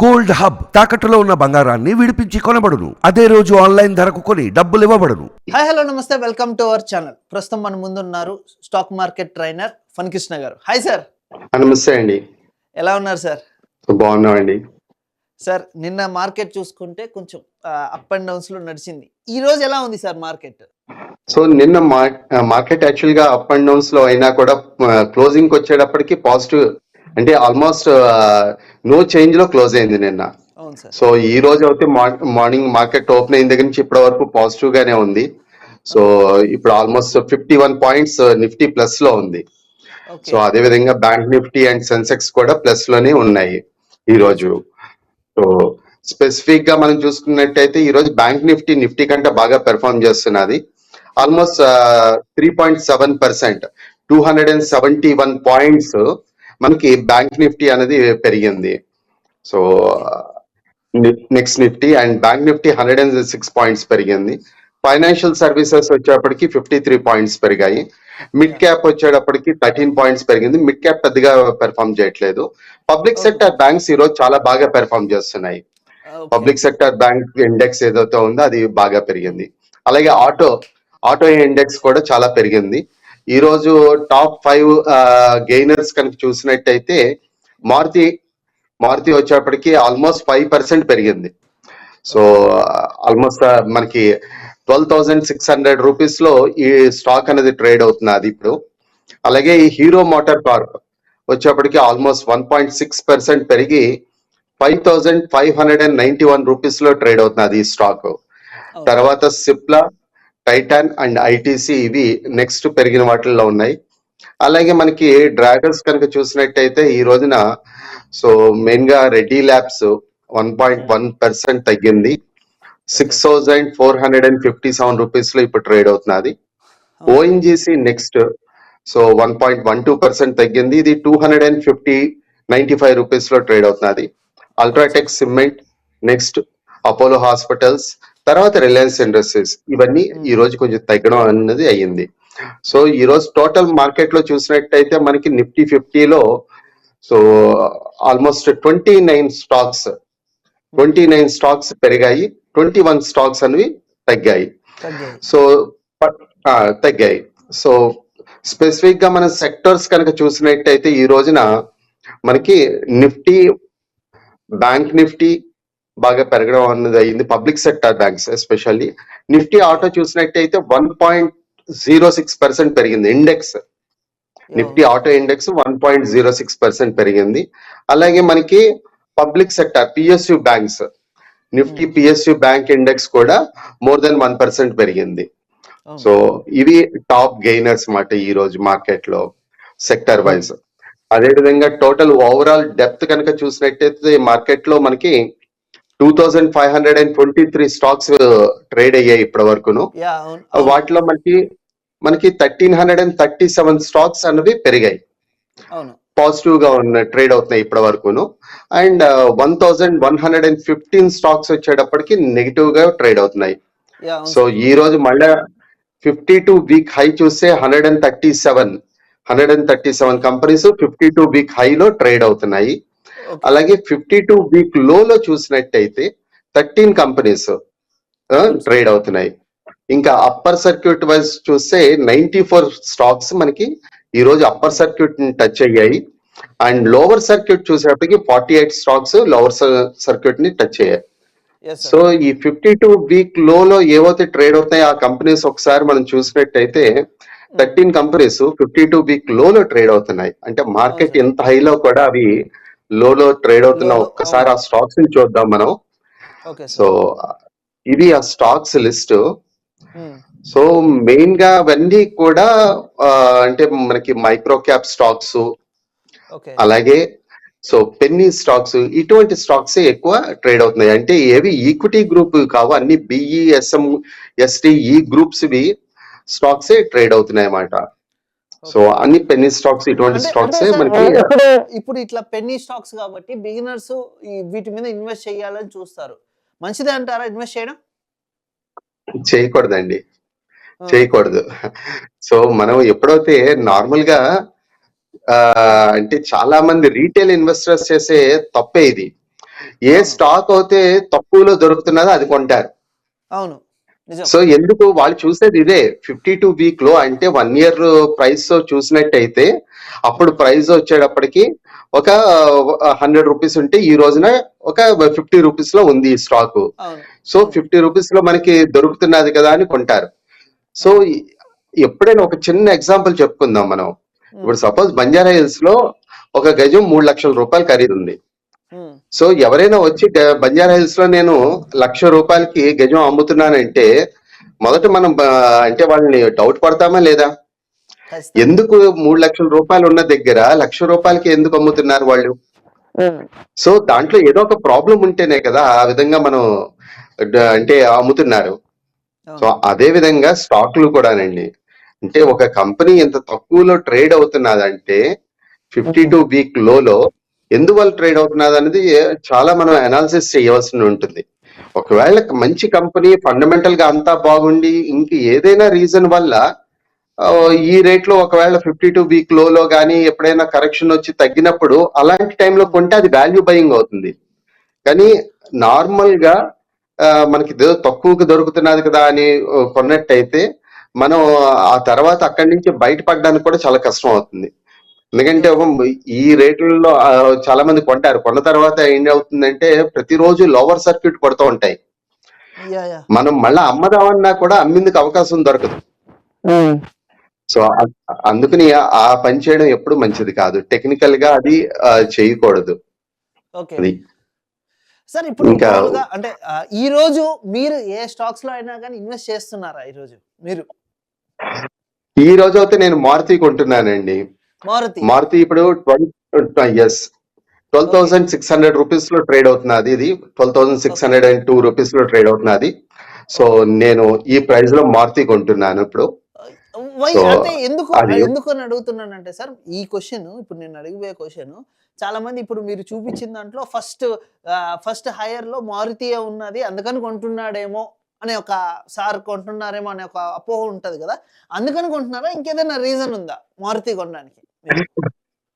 Gold hub తాకట్టులో ఉన్న బంగారాన్ని విడిపించి కొనబడును. అదే రోజు ఆన్లైన్ ధరకు కొని డబ్బులు ఇవ్వబడును. Hi hello namaste. Welcome to our channel. ప్రస్తుతం మన ముందున్నారు stock market trainer Phanakrishna garu. Hi sir. Namaste అండి. ఎలా ఉన్నారు సార్? బాగున్నామండి. సార్ నిన్న మార్కెట్ చూసుకుంటే కొంచెం అప్ అండ్ డౌన్స్లో నడిచింది. ఈ రోజు ఎలా ఉంది సార్ మార్కెట్? సో నిన్న మార్కెట్ యాక్చువల్గా అప్ అండ్ డౌన్స్లో అయినా కూడా క్లోజింగ్ వచ్చేటప్పటికి పాజిటివ్ అంటే ఆల్మోస్ట్ నో చేంజ్లో క్లోజ్ అయింది నిన్న. సో ఈ రోజు అయితే మార్నింగ్ మార్కెట్ ఓపెన్ అయిన దగ్గర నుంచి ఇప్పటి వరకు పాజిటివ్ గానే ఉంది. సో ఇప్పుడు almost fifty one points Nifty ప్లస్లో ఉంది. సో అదే విధంగా బ్యాంక్ నిఫ్టీ అండ్ సెన్సెక్స్ కూడా ప్లస్లోనే ఉన్నాయి ఈ రోజు. సో స్పెసిఫిక్గా మనం చూసుకున్నట్టయితే ఈ రోజు బ్యాంక్ నిఫ్టీ నిఫ్టీ కంటే బాగా పెర్ఫార్మ్ చేస్తున్నది. Almost three point seven percent two hundred and seventy one points మనకి బ్యాంక్ నిఫ్టీ అనేది పెరిగింది. So next Nifty and bank Nifty hundred and six points పెరిగింది. ఫైనాన్షియల్ సర్వీసెస్ వచ్చేటప్పటికి ఫిఫ్టీ త్రీ పాయింట్స్ పెరిగాయి. Mid cap వచ్చేటప్పటికి thirteen points పెరిగింది. Mid cap పెద్దగా perform చేయట్లేదు. పబ్లిక్ సెక్టర్ బ్యాంక్స్ ఈ రోజు చాలా బాగా పెర్ఫామ్ చేస్తున్నాయి. పబ్లిక్ సెక్టర్ బ్యాంక్ ఇండెక్స్ ఏదైతే ఉందో అది బాగా పెరిగింది. అలాగే ఆటో ఆటో ఇండెక్స్ కూడా చాలా పెరిగింది. ఈ రోజు టాప్ ఫైవ్ గెయినర్స్ కనుక చూసినట్టయితే మారుతి మారుతి వచ్చేప్పటికి ఆల్మోస్ట్ ఫైవ్ పర్సెంట్ పెరిగింది. సో ఆల్మోస్ట్ మనకి ట్వెల్వ్ థౌసండ్ సిక్స్ హండ్రెడ్ రూపీస్లో ఈ స్టాక్ అనేది ట్రేడ్ అవుతున్నది ఇప్పుడు. అలాగే ఈ హీరో మోటార్ కార్ప్ వచ్చేప్పటికి almost one point six percent పెరిగి five thousand five hundred and ninety one రూపీస్లో ట్రేడ్ అవుతున్నది ఈ స్టాక్. తర్వాత సిప్లా టైటాన్ అండ్ ఐటీసీ ఇవి నెక్స్ట్ పెరిగిన వాటిల్లో ఉన్నాయి. అలాగే మనకి డ్రాగన్స్ కనుక చూసినట్టయితే ఈ రోజున సో మెయిన్గా Reddy labs one point one percent తగ్గింది. Six thousand four hundred and fifty seven రూపీస్లో ఇప్పుడు ట్రేడ్ అవుతున్నది. ONGC next so one point one two percent తగ్గింది. ఇది two hundred and fifty ninety five రూపీస్లో ట్రేడ్ అవుతున్నది. UltraTech cement next Apollo hospitals తర్వాత Reliance industries ఇవన్నీ ఈ రోజు కొంచెం తగ్గడం అన్నది అయ్యింది. సో ఈ రోజు టోటల్ మార్కెట్లో చూసినట్టయితే మనకి నిఫ్టీ ఫిఫ్టీలో so almost twenty nine stocks twenty nine stocks పెరిగాయి ట్వంటీ వన్ స్టాక్స్ అనేవి తగ్గాయి. సో తగ్గాయి. సో స్పెసిఫిక్గా మన సెక్టర్స్ కనుక చూసినట్టయితే ఈ రోజున మనకి నిఫ్టీ బ్యాంక్ నిఫ్టీ బాగా పెరగడం అన్నది అయింది public sector banks especially. Nifty auto చూసినట్టయితే one point zero six percent పెరిగింది index. Nifty auto index one point zero six percent పెరిగింది. అలాగే మనకి public sector PSU banks. Nifty PSU bank index కూడా మోర్ దెన్ వన్ పర్సెంట్ పెరిగింది. So ఇవి top gainers మాట ఈ రోజు మార్కెట్లో సెక్టర్ వైజ్. అదే విధంగా టోటల్ ఓవరాల్ డెప్త్ కనుక చూసినట్టయితే మార్కెట్లో మనకి two thousand five hundred and twenty three stocks trade అయ్యాయి ఇప్పటి వరకును. వాటిలో మనకి మనకి thirteen hundred and thirty seven stocks అనేవి పెరిగాయి. పాజిటివ్గా ఉన్న ట్రేడ్ అవుతున్నాయి ఇప్పటి వరకును. And one thousand one hundred and fifteen stocks వచ్చేటప్పటికి నెగిటివ్గా ట్రేడ్ అవుతున్నాయి. సో ఈ రోజు మళ్ళా ఫిఫ్టీ టూ వీక్ హై చూస్తే hundred and thirty seven. Hundred and thirty seven companies fifty two week హైలో ట్రేడ్ అవుతున్నాయి. అలాగే ఫిఫ్టీ టూ వీక్ లోలో చూసినట్టయితే థర్టీన్ కంపెనీస్ ట్రేడ్ అవుతున్నాయి. ఇంకా అప్పర్ సర్క్యూట్ వైజ్ చూస్తే నైన్టీ ఫోర్ స్టాక్స్ మనకి ఈ రోజు అప్పర్ సర్క్యూట్ని టచ్ అయ్యాయి. అండ్ లోవర్ సర్క్యూట్ చూసేటప్పటికి ఫార్టీ ఎయిట్ స్టాక్స్ లోవర్ సర్క్యూట్ని టచ్ అయ్యాయి. సో ఈ ఫిఫ్టీ టూ వీక్ లోలో ఏవైతే ట్రేడ్ అవుతాయో ఆ కంపెనీస్ ఒకసారి మనం చూసినట్టయితే thirteen companies fifty two week లోలో ట్రేడ్ అవుతున్నాయి. అంటే మార్కెట్. ఎంత హైలో కూడా అవి లోలో ట్రేడ్ అవుతున్న ఒక్కసారి ఆ. స్టాక్స్ని చూద్దాం మనం. సో ఇది ఆ స్టాక్స్ లిస్ట్. సో మెయిన్గా అవన్నీ కూడా అంటే మనకి మైక్రో క్యాప్ స్టాక్స్. అలాగే సో పెన్నీ స్టాక్స్. ఇటువంటి స్టాక్స్ ఎక్కువ ట్రేడ్ అవుతున్నాయి. అంటే ఏవి ఈక్విటీ గ్రూప్ కావు అన్ని బిఈ ఎస్ఎం ఎస్టీ ఈ గ్రూప్స్ వి స్టాక్స్ ట్రేడ్ అవుతున్నాయి అన్నమాట సో అన్ని పెన్నీ స్టాక్స్ ఇటువంటి స్టాక్స్ మనకి ఇప్పుడు ఇప్పుడు ఇట్లా పెన్నీ స్టాక్స్ కాబట్టి బిగినర్స్ వీటి మీద ఇన్వెస్ట్ చేయాలని చూస్తారు. మంచిదే అంటారా ఇన్వెస్ట్ చేయడం? చేయకూడదండి. చేయకూడదు. సో మనం ఎప్పుడైతే నార్మల్గా ఆ, అంటే చాలా మంది రీటైల్ ఇన్వెస్టర్స్ చేసే తప్పే ఇది. ఏ స్టాక్ అయితే తక్కువలో దొరుకుతున్నదో అది కొంటారు. అవును. సో ఎందుకు వాళ్ళు చూసేది ఇదే ఫిఫ్టీ టూ వీక్లో అంటే వన్ ఇయర్ ప్రైస్ చూసినట్టయితే అప్పుడు ప్రైస్ వచ్చేటప్పటికి ఒక హండ్రెడ్ రూపీస్ ఉంటే ఈ రోజున ఒక ఫిఫ్టీ రూపీస్లో ఉంది ఈ స్టాక్ సో ఫిఫ్టీ రూపీస్లో మనకి దొరుకుతున్నది కదా అని కొంటారు. సో ఎప్పుడైనా ఒక చిన్న ఎగ్జాంపుల్ చెప్పుకుందాం మనం. ఇప్పుడు సపోజ్ బంజారా హిల్స్లో ఒక గజం మూడు లక్షల రూపాయలు ఖరీదు ఉంది. సో ఎవరైనా వచ్చి బంజారా హిల్స్లో నేను లక్ష రూపాయలకి గజం అమ్ముతున్నానంటే మొదట మనం అంటే వాళ్ళని డౌట్ పడతామా లేదా. ఎందుకు మూడు లక్షల రూపాయలు ఉన్న దగ్గర లక్ష రూపాయలకి ఎందుకు అమ్ముతున్నారు వాళ్ళు? సో దాంట్లో ఏదో ఒక ప్రాబ్లం ఉంటేనే కదా ఆ విధంగా మనం అంటే అమ్ముతున్నారు. సో. అదే విధంగా స్టాక్లు కూడానండి. అంటే ఒక కంపెనీ ఎంత తక్కువలో ట్రేడ్ అవుతున్నదంటే ఫిఫ్టీ టూ వీక్ లోలో ఎందువల్ల ట్రేడ్ అవుతున్నది అనేది చాలా మనం అనాలిసిస్ చేయవలసి ఉంటుంది. ఒకవేళ మంచి కంపెనీ ఫండమెంటల్గా అంతా బాగుండి ఇంక ఏదైనా రీజన్ వల్ల ఈ రేట్లో ఒకవేళ ఫిఫ్టీ టూ వీక్ లోలో కానీ ఎప్పుడైనా కరెక్షన్ వచ్చి తగ్గినప్పుడు అలాంటి టైంలో కొంటే అది వాల్యూ బయింగ్ అవుతుంది. కానీ నార్మల్గా మనకి తక్కువకి తక్కువకు దొరుకుతున్నది కదా అని కొన్నట్టయితే మనం ఆ తర్వాత అక్కడి నుంచి బయటపడడానికి కూడా చాలా కష్టం అవుతుంది. ఎందుకంటే ఒక ఈ రేట్లలో చాలా మంది కొంటారు. కొన్న తర్వాత ఏం అవుతుందంటే ప్రతిరోజు లోవర్ సర్క్యూట్ కొడుతూ ఉంటాయి. మనం మళ్ళీ అమ్మదామన్నా కూడా అమ్మేందుకు అవకాశం దొరకదు. సో అందుకని ఆ పని చేయడం ఎప్పుడు మంచిది కాదు. టెక్నికల్గా అది చేయకూడదు. ఓకే అది. సార్ ఇప్పుడు అంటే ఈ రోజు మీరు ఏ స్టాక్స్లో అయినా కానీ ఇన్వెస్ట్ చేస్తున్నారా ఈ రోజు? మీరు? ఈ రోజు అయితే నేను మారుతి కొంటున్నానండి. మారుతి. మారుతి ఇప్పుడు twelve S twelve thousand six hundred రూపీస్లో ట్రేడ్ అవుతున్నది ఇది. Twelve thousand six hundred and two రూపీస్లో ట్రేడ్ అవుతున్నది సో నేను ఈ ప్రైస్లో మారుతి కొంటున్నాను ఇప్పుడు. అంటే ఎందుకు ఎందుకు అని అడుగుతున్నానంటే సార్ ఈ క్వశ్చన్ ఇప్పుడు నేను అడిగిపోయే క్వశ్చన్ చాలా మంది ఇప్పుడు మీరు చూపించిన దాంట్లో ఫస్ట్ ఫస్ట్ హైయర్లో మారుతియే ఉన్నది అందుకని కొంటున్నాడేమో అనే ఒక సార్ కొంటున్నారేమో అనే ఒక అపోహ ఉంటది కదా. అందుకని కొంటున్నారా? ఇంకేదైనా రీజన్ ఉందా మారుతి కొనడానికి?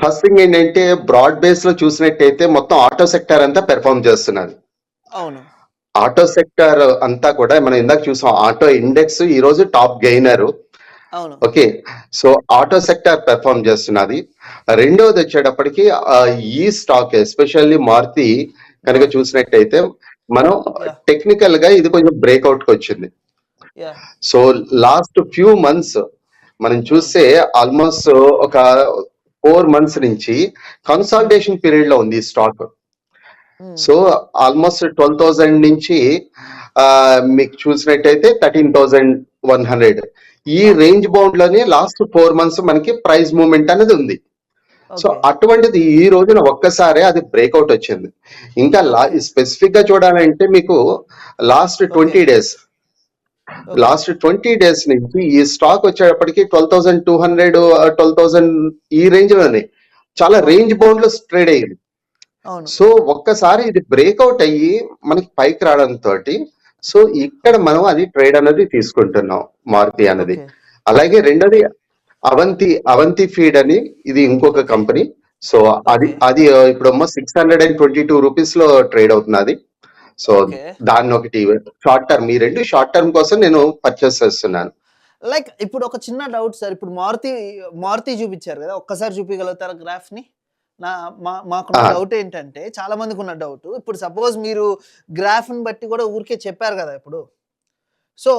ఫస్ట్ థింగ్ ఏంటంటే బ్రాడ్ బేస్లో చూసినట్టయితే మొత్తం ఆటో సెక్టర్ అంతా పెర్ఫార్మ్ చేస్తున్నది. అవును. ఆటో సెక్టర్ అంతా కూడా మనం ఇందాక చూసాం ఆటో ఇండెక్స్ ఈ రోజు top gainer okay so auto sector perform చేస్తున్నది. రెండవది వచ్చేటప్పటికి ఈ స్టాక్ ఎస్పెషల్లీ మారుతి కనుక చూసినట్టయితే మనం. టెక్నికల్గా ఇది కొంచెం బ్రేక్అవుట్కి వచ్చింది సో లాస్ట్ ఫ్యూ మంత్స్ మనం చూస్తే ఆల్మోస్ట్ ఒక ఫోర్ మంత్స్ నుంచి కన్సాలిడేషన్ పీరియడ్లో ఉంది ఈ stock so almost twelve thousand నుంచి మీకు చూసినట్టయితే థర్టీన్ థౌజండ్ వన్ హండ్రెడ్ ఈ రేంజ్ బౌండ్లోనే లాస్ట్ ఫోర్ మంత్స్ మనకి ప్రైస్ మూవ్మెంట్ అనేది ఉంది. సో అటువంటిది ఈ రోజున ఒక్కసారే అది బ్రేక్అవుట్ వచ్చింది. ఇంకా స్పెసిఫిక్గా చూడాలంటే మీకు last twenty days last twenty days నుంచి ఈ స్టాక్ వచ్చేటప్పటికి twelve thousand two hundred twelve thousand ఈ రేంజ్లోనే చాలా రేంజ్ బౌండ్లో ట్రేడ్ అయ్యింది. సో ఒక్కసారి ఇది బ్రేక్అవుట్ అయ్యి మనకి పైకి రావడంతో సో ఇక్కడ మనం అది ట్రేడ్ అనేది తీసుకుంటున్నాం మారుతి అన్నది Okay. అలాగే రెండోది అవంతి అవంతి ఫీడ్ అని ఇది ఇంకొక కంపెనీ సో అది. అది ఇప్పుడు six hundred and twenty two రూపీస్లో ట్రేడ్ అవుతున్నది సో. దాన్ని ఒకటి షార్ట్ టర్మ్ ఈ రెండు షార్ట్ టర్మ్ కోసం నేను పర్చేస్ చేస్తున్నాను లైక్ ఇప్పుడు ఒక చిన్న డౌట్ సార్ ఇప్పుడు మారుతి మారుతి చూపించారు కదా ఒక్కసారి చూపించగలుగుతారా గ్రాఫ్ని నా మా ఆ. డౌట్ ఏంటంటే చాలా మందికి ఉన్న డౌట్ ఇప్పుడు సపోజ్ మీరు గ్రాఫ్ని బట్టి కూడా ఊరికే చెప్పారు కదా ఇప్పుడు సో.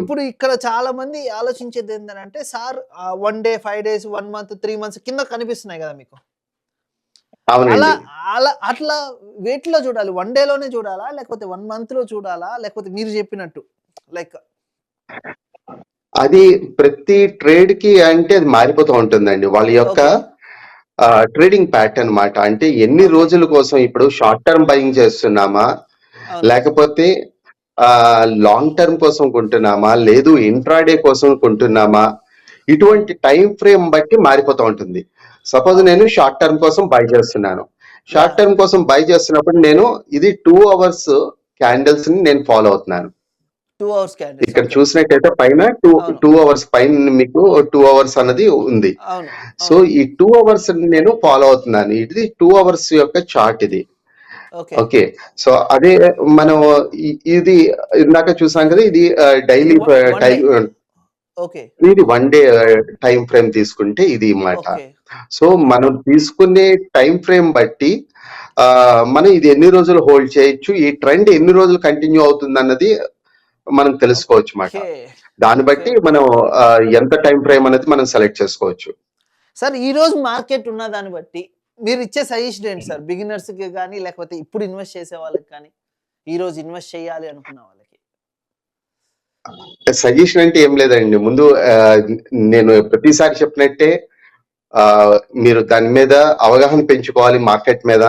ఇప్పుడు ఇక్కడ చాలా మంది ఆలోచించేది ఏంటంటే sir one day five days one month three months కింద కనిపిస్తున్నాయి కదా మీకు అలా అలా అట్లా వేటిలో చూడాలి. వన్లోనే చూడాలా? లేకపోతే వన్ మంత్లో చూడాలా? లేకపోతే మీరు చెప్పినట్టు లైక్ అది ప్రతి ట్రేడ్కి అంటే అది మారిపోతూ ఉంటుందండి. వాళ్ళ యొక్క. ట్రేడింగ్ ప్యాటర్న్ మాట అంటే ఎన్ని రోజుల కోసం ఇప్పుడు షార్ట్ టర్మ్ బయింగ్ చేస్తున్నామా? లేకపోతే లాంగ్ టర్మ్ కోసం కొంటున్నామా? లేదు ఇంట్రాడే కోసం కొంటున్నామా? ఇటువంటి టైం ఫ్రేమ్ బట్టి మారిపోతూ ఉంటుంది. సపోజ్ నేను షార్ట్ టర్మ్ కోసం బై చేస్తున్నాను. షార్ట్ టర్మ్ కోసం బై చేస్తున్నప్పుడు నేను ఇది టూ అవర్స్ క్యాండిల్స్ని నేను ఫాలో అవుతున్నాను. టూ అవర్స్ క్యాండిల్ ఇక్కడ చూసినట్టయితే పైన టూ. టూ అవర్స్ పైన మీకు టూ అవర్స్ అన్నది ఉంది. సో ఈ టూ అవర్స్ నేను ఫాలో అవుతున్నాను. ఇది టూ అవర్స్ యొక్క చార్ట్ ఇది. ఓకే సో అదే మనం ఇది ఇందాక చూసాం కదా ఇది డైలీ టైం ఓకే. ఇది వన్ డే టైం ఫ్రేమ్ తీసుకుంటే ఇది మాట. ఓకే. సో మనం తీసుకునే టైం ఫ్రేమ్ బట్టి ఆ, మనం ఇది ఎన్ని రోజులు హోల్డ్ చేయొచ్చు ఈ ట్రెండ్ ఎన్ని రోజులు కంటిన్యూ అవుతుంది అన్నది మనం తెలుసుకోవచ్చు మాట. ఓకే. దాన్ని బట్టి మనం ఆ, ఎంత టైం ఫ్రేమ్ అనేది మనం సెలెక్ట్ చేసుకోవచ్చు. సార్ ఈ రోజు మార్కెట్ ఉన్న దాన్ని బట్టి మీరు ఇచ్చే సజెషన్ ఏంటి సార్? బిగినర్స్కి కానీ లేకపోతే ఇప్పుడు ఇన్వెస్ట్ చేసే వాళ్ళకి కానీ ఈ రోజు ఇన్వెస్ట్ చేయాలి అనుకున్న వాళ్ళకి? సజెషన్ అంటే ఏం లేదండి. ముందు నేను ప్రతిసారి చెప్పినట్టే మీరు దాని మీద అవగాహన పెంచుకోవాలి మార్కెట్ మీద.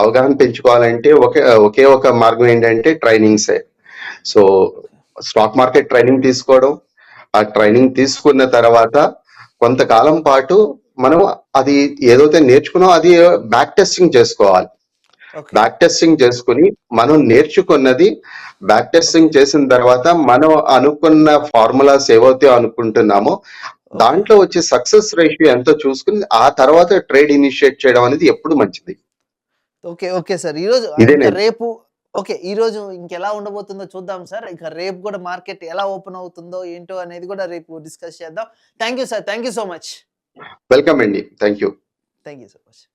అవగాహన పెంచుకోవాలంటే ఒకే ఒకే ఒక మార్గం ఏంటంటే ట్రైనింగ్సే. సో స్టాక్ మార్కెట్ ట్రైనింగ్ తీసుకోవడం. ఆ ట్రైనింగ్ తీసుకున్న తర్వాత కొంతకాలం పాటు మనం అది ఏదైతే నేర్చుకున్నామో అది బ్యాక్ టెస్టింగ్ చేసుకోవాలి. బ్యాక్ టెస్టింగ్ చేసుకుని మనం నేర్చుకున్నది బ్యాక్ టెస్టింగ్ చేసిన తర్వాత మనం అనుకున్న ఫార్ములాస్ ఏవైతే అనుకుంటున్నామో దాంట్లో వచ్చే సక్సెస్ రేషియో ఎంతో చూసుకుని ఆ తర్వాత ట్రేడ్ ఇనిషియేట్ చేయడం అనేది ఎప్పుడు మంచిది. Okay okay sir. ఈ రోజు ఇదే ఇంకా నేను- రేపు ఓకే ఈ రోజు ఇంకెలా ఉండబోతుందో చూద్దాం సార్. ఇంకా రేపు కూడా మార్కెట్ ఎలా ఓపెన్ అవుతుందో ఏంటో అనేది కూడా రేపు డిస్కస్ చేద్దాం. Thank you sir thank you so much welcome అండి. Thank you thank you so much